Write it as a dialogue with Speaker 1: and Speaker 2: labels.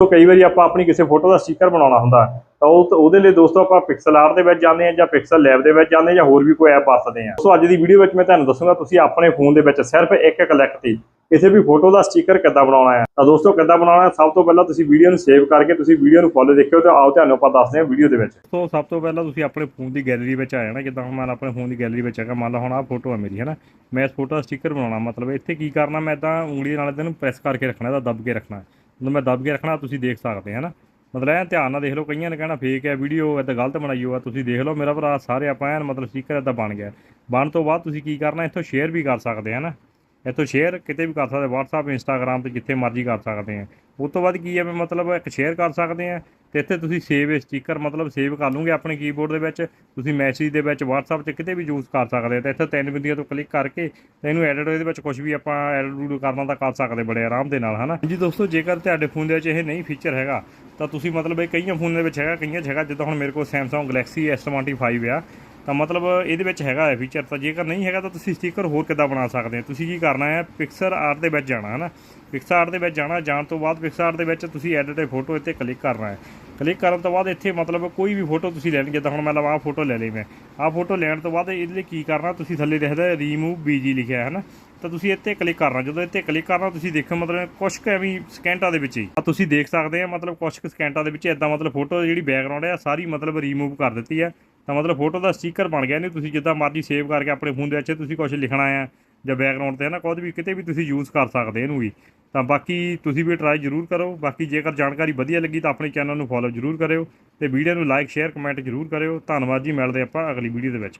Speaker 1: ਤੋਂ ਕਈ ਵਾਰੀ ਆਪਾਂ ਆਪਣੀ ਕਿਸੇ ਫੋਟੋ ਦਾ ਸਟicker ਬਣਾਉਣਾ ਹੁੰਦਾ, ਤਾਂ ਉਹ ਉਹਦੇ ਲਈ ਦੋਸਤੋ ਆਪਾਂ ਪਿਕਸਲ ਆਰਟ ਦੇ ਵਿੱਚ ਜਾਂਦੇ ਹਾਂ ਜਾਂ ਪਿਕਸਲ ਲੈਬ ਦੇ ਵਿੱਚ ਜਾਂਦੇ ਜਾਂ ਹੋਰ ਵੀ ਕੋਈ ਐਪ ਵਰਤਦੇ ਹਾਂ। ਸੋ ਅੱਜ ਦੀ ਵੀਡੀਓ ਵਿੱਚ ਮੈਂ ਤੁਹਾਨੂੰ ਦੱਸੂਗਾ ਤੁਸੀਂ ਆਪਣੇ ਫੋਨ ਦੇ ਵਿੱਚ ਸਿਰਫ ਇੱਕ ਕਲਿੱਕ ਤੇ ਕਿਸੇ ਵੀ ਫੋਟੋ ਦਾ ਸਟicker ਕਿੱਦਾਂ ਬਣਾਉਣਾ ਹੈ। ਤਾਂ ਦੋਸਤੋ ਕਿੱਦਾਂ ਬਣਾਉਣਾ ਹੈ? ਸਭ ਤੋਂ ਪਹਿਲਾਂ ਤੁਸੀਂ ਵੀਡੀਓ ਨੂੰ ਸੇਵ ਕਰਕੇ ਤੁਸੀਂ ਵੀਡੀਓ ਨੂੰ ਫੋਲੋ ਦੇਖਿਓ ਤੇ ਆਓ ਤੁਹਾਨੂੰ ਆਪਾਂ ਦੱਸਦੇ ਹਾਂ ਵੀਡੀਓ ਦੇ ਵਿੱਚ। ਸੋ ਸਭ ਤੋਂ ਪਹਿਲਾਂ ਤੁਸੀਂ ਆਪਣੇ ਫੋਨ ਦੀ ਗੈਲਰੀ ਵਿੱਚ ਆ ਜਾਣਾ, ਜਿੱਦਾਂ ਹੁਣ ਮੈਂ ਆਪਣੇ ਫੋਨ ਦੀ ਗੈਲਰੀ ਵਿੱਚ ਹੈਗਾ, ਮੰਨ ਲਓ ਹੁਣ ਆਹ ਫੋਟੋ ਹੈ ਮੇਰੀ ਹੈ ਨਾ ਮੈਂ ਇਸ ਫੋਟੋ ਦਾ ਸਟicker ਬਣਾਉਣਾ, ਮਤਲਬ ਇੱਥੇ ਕੀ ਕਰਨਾ, ਮੈਂ ਤਾਂ ਉਂਗਲੀ ਨਾਲ ਇਹਨੂੰ ਪ੍ਰੈਸ ਕਰਕੇ ਰੱਖਣਾ, ਇਹਦਾ ਦੱਬ ਕੇ ਰੱਖਣਾ। ਮਤਲਬ ਮੈਂ ਦੱਬ ਕੇ ਰੱਖਣਾ, ਤੁਸੀਂ ਦੇਖ ਸਕਦੇ ਹੈ ਨਾ ਮਤਲਬ ਐਨ ਧਿਆਨ ਨਾਲ ਦੇਖ ਲਓ, ਕਈਆਂ ਨੇ ਕਹਿਣਾ ਫੇਕ ਹੈ ਵੀਡੀਓ ਇਦਾਂ ਗਲਤ ਬਣਾਈ ਆ ਤੁਸੀਂ ਦੇਖ ਲਓ, ਮੇਰਾ ਭਰਾ ਸਾਰੇ ਆਪਾਂ ਐਨ ਮਤਲਬ ਸਟicker ਇਦਾਂ ਬਣ ਗਿਆ। ਬਣ ਤੋਂ ਬਾਅਦ ਤੁਸੀਂ ਕੀ ਕਰਨਾ, ਇੱਥੋਂ ਸ਼ੇਅਰ ਵੀ ਕਰ ਸਕਦੇ ਹੈ ਨਾ ਇੱਥੋਂ ਸ਼ੇਅਰ ਕਿਤੇ ਵੀ ਕਰ ਸਕਦੇ WhatsApp, Instagram ਤੇ ਜਿੱਥੇ ਮਰਜ਼ੀ ਕਰ ਸਕਦੇ ਆ। ਉਸ ਤੋਂ ਬਾਅਦ ਕੀ ਹੈ ਵੀ ਮਤਲਬ ਇੱਕ ਸ਼ੇਅਰ ਕਰ ਸਕਦੇ ਆ ਤੇ ਇੱਥੇ ਤੁਸੀਂ ਸੇਵ ਸਟicker ਮਤਲਬ ਸੇਵ ਕਰ ਲਓਗੇ ਆਪਣੇ ਕੀਬੋਰਡ ਦੇ ਵਿੱਚ, ਤੁਸੀਂ ਮੈਸੇਜ ਦੇ ਵਿੱਚ WhatsApp 'ਚ ਕਿਤੇ ਵੀ ਯੂਜ਼ ਕਰ ਸਕਦੇ ਆ ਤੇ ਇੱਥੇ ਤਿੰਨ ਬਿੰਦੀਆਂ ਤੋਂ ਕਲਿੱਕ ਕਰਕੇ ਤੇ ਇਹਨੂੰ ਐਡਿਟ ਇਹਦੇ ਵਿੱਚ ਕੁਝ ਵੀ ਆਪਾਂ ਐਡਿਟ ਕਰਨਾ ਤਾਂ ਕਰ ਸਕਦੇ ਬੜੇ ਆਰਾਮ ਦੇ ਨਾਲ, ਹਨਾ? ਜੀ ਦੋਸਤੋ, ਜੇਕਰ ਤੁਹਾਡੇ ਫੋਨ ਦੇ ਵਿੱਚ ਇਹ ਨਹੀਂ ਫੀਚਰ ਹੈਗਾ, ਤਾਂ ਤੁਸੀਂ ਮਤਲਬ ਇਹ ਕਈਆਂ ਫੋਨ ਦੇ ਵਿੱਚ ਹੈਗਾ, ਕਈਆਂ 'ਚ ਹੈਗਾ ਜਿੱਦਾਂ ਹੁਣ ਮੇਰੇ ਕੋਲ Samsung Galaxy S25 ਆ ਤਾਂ ਮਤਲਬ ਇਹਦੇ ਵਿੱਚ ਹੈਗਾ ਹੈ ਫੀਚਰ ਤਾਂ ਜੇਕਰ ਨਹੀਂ ਹੈਗਾ ਤਾਂ ਤੁਸੀਂ ਸਟicker ਹੋਰ ਕਿੱਦਾਂ ਬਣਾ ਸਕਦੇ ਹੋ? ਤੁਸੀਂ ਕੀ ਕਰਨਾ ਹੈ? ਪਿਕਸਰ ਆਰਟ ਦੇ ਵਿੱਚ ਜਾਣਾ ਹੈ ਨਾ ਪਿਕਸਰ ਆਰਟ ਦੇ ਵਿੱਚ ਜਾਣਾ, ਜਾਣ ਤੋਂ ਬਾਅਦ ਪਿਕਸਰ ਆਰਟ ਦੇ ਵਿੱਚ ਤੁਸੀਂ ਐਡਿਟ ਫੋਟੋ ਇੱਥੇ ਕਲਿੱਕ ਕਰਨਾ ਹੈ। ਕਲਿੱਕ ਕਰਨ ਤੋਂ ਬਾਅਦ ਇੱਥੇ ਮਤਲਬ ਕੋਈ ਵੀ ਫੋਟੋ ਤੁਸੀਂ ਲੈਣੀ, ਜਿੱਦਾਂ ਹੁਣ ਮਤਲਬ ਆਹ ਫੋਟੋ ਲੈ ਲਈ ਮੈਂ। ਆਹ ਫੋਟੋ ਲੈਣ ਤੋਂ ਬਾਅਦ ਇਹਦੇ ਲਈ ਕੀ ਕਰਨਾ, ਤੁਸੀਂ ਥੱਲੇ ਲਿਖਦਾ ਰੀਮੂਵ ਬੀਜੀ ਲਿਖਿਆ ਹੈ ਨਾ ਤਾਂ ਤੁਸੀਂ ਇੱਥੇ ਕਲਿੱਕ ਕਰਨਾ, ਜਦੋਂ ਇੱਥੇ ਕਲਿੱਕ ਕਰਨਾ, ਤੁਸੀਂ ਦੇਖੋ ਮਤਲਬ ਕੁਝ ਕੁ ਐਵੇਂ ਸਕਿੰਟਾਂ ਦੇ ਵਿੱਚ ਹੀ। ਆ ਤੁਸੀਂ ਦੇਖ ਸਕਦੇ ਆ, ਮਤਲਬ ਕੁਝ ਕੁ ਸਕਿੰਟਾਂ ਦੇ ਵਿੱਚ ਇਦਾਂ ਮਤਲਬ ਫੋਟੋ ਜਿਹੜੀ ਬੈਕਗ੍ਰਾਉਂਡ ਹੈ ਸਾਰੀ ਮਤਲਬ ਰੀਮੂਵ ਕਰ ਦਿੱਤੀ ਹੈ। ਤਾਂ ਮਤਲਬ ਫੋਟੋ ਦਾ ਸਟicker ਬਣ ਗਿਆ ਨਹੀਂ ਤੁਸੀਂ ਜਿੱਦਾਂ ਮਰਜ਼ੀ ਸੇਵ ਕਰਕੇ ਆਪਣੇ ਫੋਨ ਦੇ ਵਿੱਚ ਤੁਸੀਂ ਕੁਝ ਲਿਖਣਾ ਆ ਜਾਂ ਬੈਕਗ੍ਰਾਉਂਡ ਤੇ ਹੈ ਨਾ ਕੁਝ ਵੀ ਕਿਤੇ ਵੀ ਤੁਸੀਂ ਯੂਜ਼ ਕਰ ਸਕਦੇ ਇਹਨੂੰ ਵੀ। ਤਾਂ ਬਾਕੀ ਤੁਸੀਂ ਵੀ ਟਰਾਈ ਜ਼ਰੂਰ ਕਰੋ, ਬਾਕੀ ਜੇਕਰ ਜਾਣਕਾਰੀ ਵਧੀਆ ਲੱਗੀ ਤਾਂ ਆਪਣੇ ਚੈਨਲ ਨੂੰ ਫੋਲੋ ਜ਼ਰੂਰ ਕਰਿਓ ਤੇ ਵੀਡੀਓ ਨੂੰ ਲਾਈਕ ਸ਼ੇਅਰ ਕਮੈਂਟ ਜ਼ਰੂਰ ਕਰਿਓ। ਧੰਨਵਾਦ ਜੀ, ਮਿਲਦੇ ਆਪਾਂ ਅਗਲੀ ਵੀਡੀਓ ਦੇ ਵਿੱਚ।